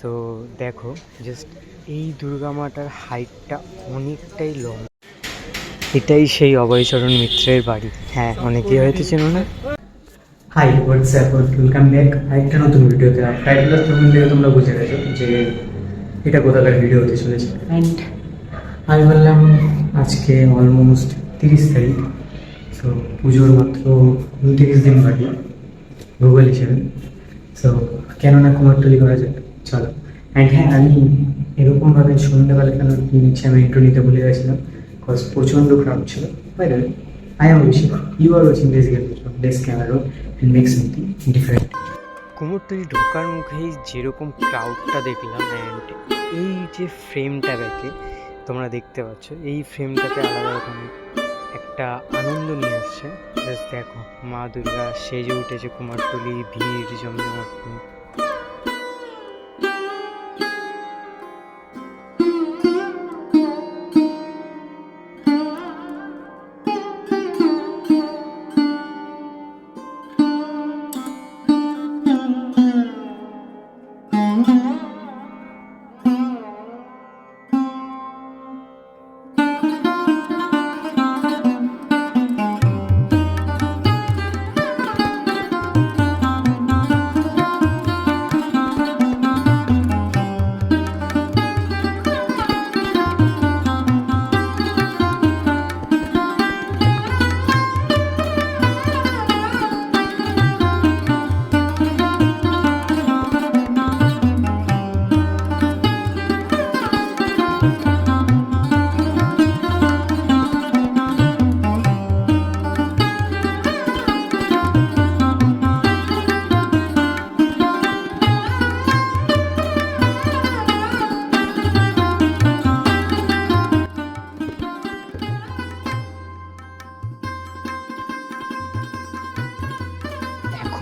So দেখো just এই দুর্গা মাতার হাইটটা অনেকটাই লং এটাই সেই অভয়চরণ মিত্রের বাড়ি। হ্যাঁ অনেকেই হয়তো চেনো না। হাই হোয়াটসঅ্যাপ ওয়েলকাম ব্যাক আরেকটা নতুন ভিডিওতে টাইটেল থ্রোমিং থেকে তোমরা বুঝে গেছো যে এটা কোথাকার ভিডিও হতে চলেছে। অ্যান্ড আমি বললাম, আজকে অলমোস্ট তিরিশ তারিখ। সো পুজোর মাত্র উনতিরিশ দিন বাকি গুগল হিসেবে। সো কেন না কুমারটুলি করা যাক চলো। অ্যান্ড হ্যাঁ আমি এরকমভাবে সন্ধ্যাবেলা কেন কি নিচ্ছে, আমি একটু নিতে ভুলে গেছিলাম। বিকজ প্রচণ্ড ক্রাউড ছিল। Bye I am Abhishek you are watching this game this camera and make something different Kumortuli ঢোকার মুখেই যেরকম ক্রাউডটা দেখলাম অ্যান্ড এই যে ফ্রেমটা ব্যাকে তোমরা দেখতে পাচ্ছ, এই ফ্রেমটাতে আলাদা রকম একটা আনন্দ নিয়ে আসছে। জাস্ট দেখো, মা দুর্গা সেজে উঠেছে কুমারটুলি ভিড় জমজমাট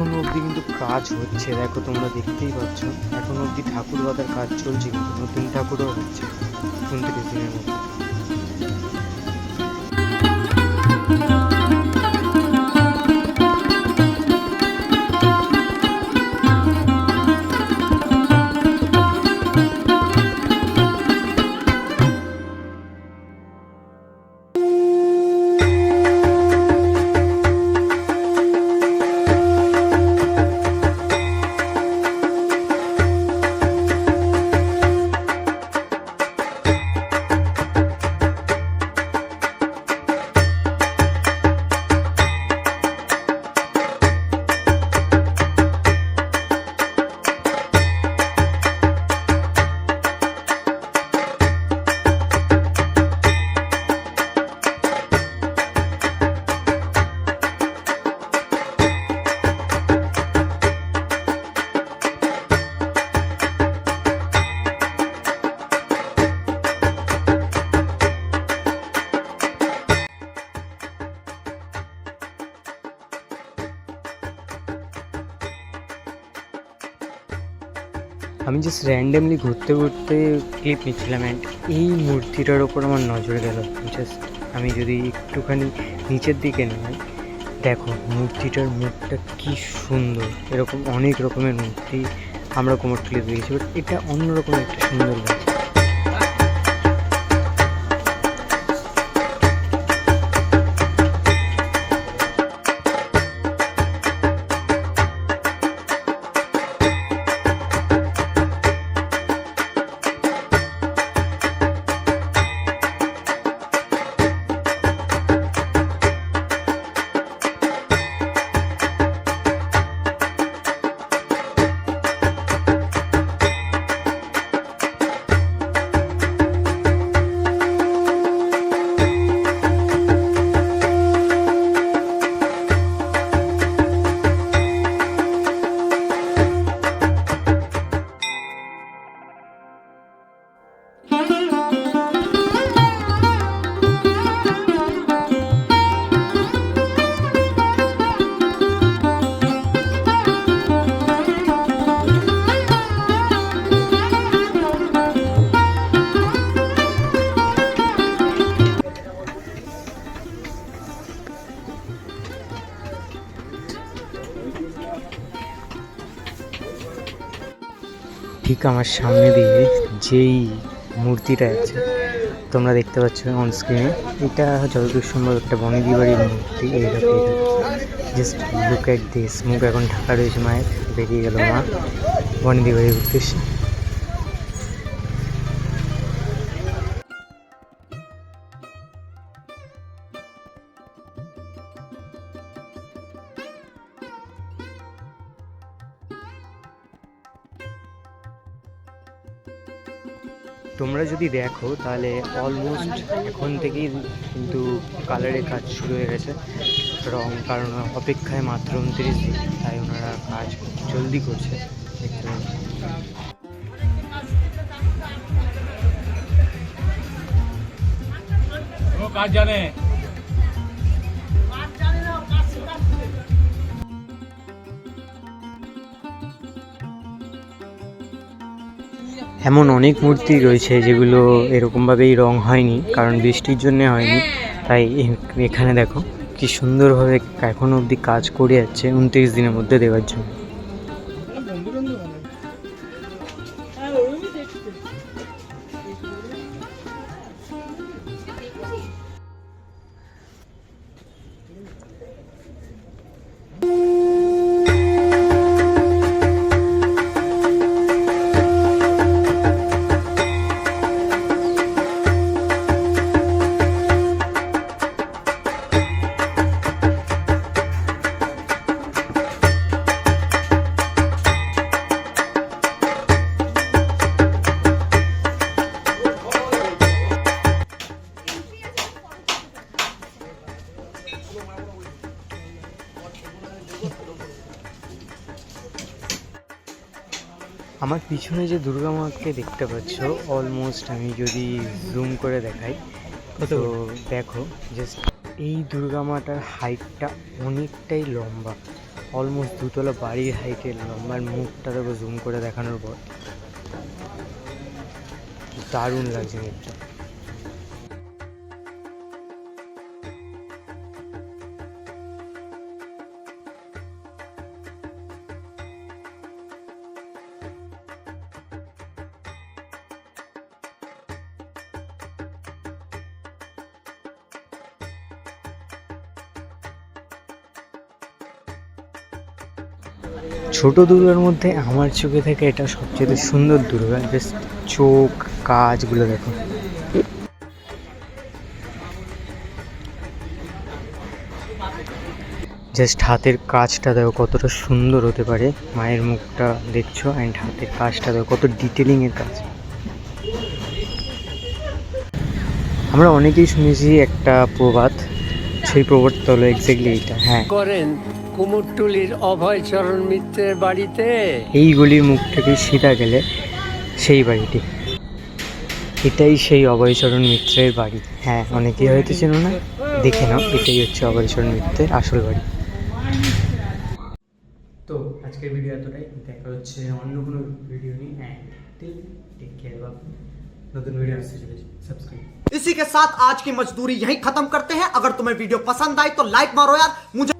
এখনও অবধি কিন্তু কাজ হচ্ছে, দেখো তোমরা দেখতেই পাচ্ছ। এখনও অবধি ঠাকুর বাদার কাজ চলছে কিন্তু নতুন ঠাকুরও হচ্ছে উনত্রিশ দিনের মধ্যে। আমি জাস্ট র্যান্ডামলি ঘুরতে ঘুরতে ক্লিপ নিচ্ছিলাম অ্যান্ড এই মূর্তিটার ওপর আমার নজর গেল। জাস্ট আমি যদি একটুখানি নিচের দিকে নেই দেখো মূর্তিটার মুখটা কি সুন্দর। এরকম অনেক রকমের মূর্তি আমরা কোমরটুলি দিয়েছি বাট এটা অন্যরকম একটা সুন্দর লাগছে। ঠিক আমার সামনে দিয়ে যেই মূর্তিটা আছে, তোমরা দেখতে পাচ্ছ অন স্ক্রিনে এটা যতদূর সম্ভব একটা বনেদি বাড়ির মূর্তি এইরকম জাস্ট লুক এক দিস মুখ এখন ঢাকা রয়েছে মায়ের, বেরিয়ে গেল মা। বনেদি বাড়ির উদ্দেশ্যে। তোমরা যদি দেখো, তাহলে অলমোস্ট এখন থেকেই কিন্তু কালারের কাজ শুরু হয়ে গেছে। রং, কারণ অপেক্ষায় মাত্র উনত্রিশ দিন, তাই ওনারা কাজ জলদি করছে কাজ জানে। এমন অনেক মূর্তি রয়েছে যেগুলো এরকমভাবেই রং হয়নি, কারণ বৃষ্টির জন্যে হয়নি। তাই এখানে দেখো, কি সুন্দরভাবে এখনও অবধি কাজ করে যাচ্ছে উনত্রিশ দিনের মধ্যে দেওয়ার জন্য। আমার পিছনে যে দুর্গা মাকে দেখতে পাচ্ছ অলমোস্ট আমি যদি জুম করে দেখাই তো দেখো জাস্ট এই দুর্গা মাটার হাইটটা অনেকটাই লম্বা। অলমোস্ট দুতলা বাড়ির হাইটের লম্বার মুখটা দেখো জুম করে দেখানোর পর। দারুণ লাগছে মুখটা ছোট দুর্গার মধ্যে আমার চোখে থেকে এটা সবচেয়ে সুন্দর দুর্গা, জাস্ট চোখ কাজগুলো দেখো। জাস্ট হাতের কাজটা দেখো কতটা সুন্দর হতে পারে। মায়ের মুখটা দেখছ অ্যান্ড হাতের কাজটা দেখো কত ডিটেলিংয়ের কাজ। আমরা অনেকেই শুনেছি একটা প্রবাদ, সেই প্রবাদটা হলো এক্স্যাক্টলি এইটা হ্যাঁ। করেন। কুমোরটুলির অভয়চরণ মিত্রের বাড়িতে এই গলির মুখ থেকে সিধা গেলে সেই বাড়িটি এটাই সেই অভয়চরণ মিত্রের বাড়ি হ্যাঁ অনেকেই হয়তো চেনো না দেখে নাও এটাই হচ্ছে অভয়চরণ মিত্রের আসল বাড়ি তো আজকের ভিডিও এতটাই দেখা হচ্ছে অন্য কোনো ভিডিও নিয়ে হ্যাঁ টিল টেক কেয়ার বাবু নতুন ভিডিও আসতে চলেছে সাবস্ক্রাইব इसी के साथ आज की मजदूरी यहीं खत्म करते हैं अगर तुम्हें वीडियो पसंद आई तो लाइक मारो यार मुझे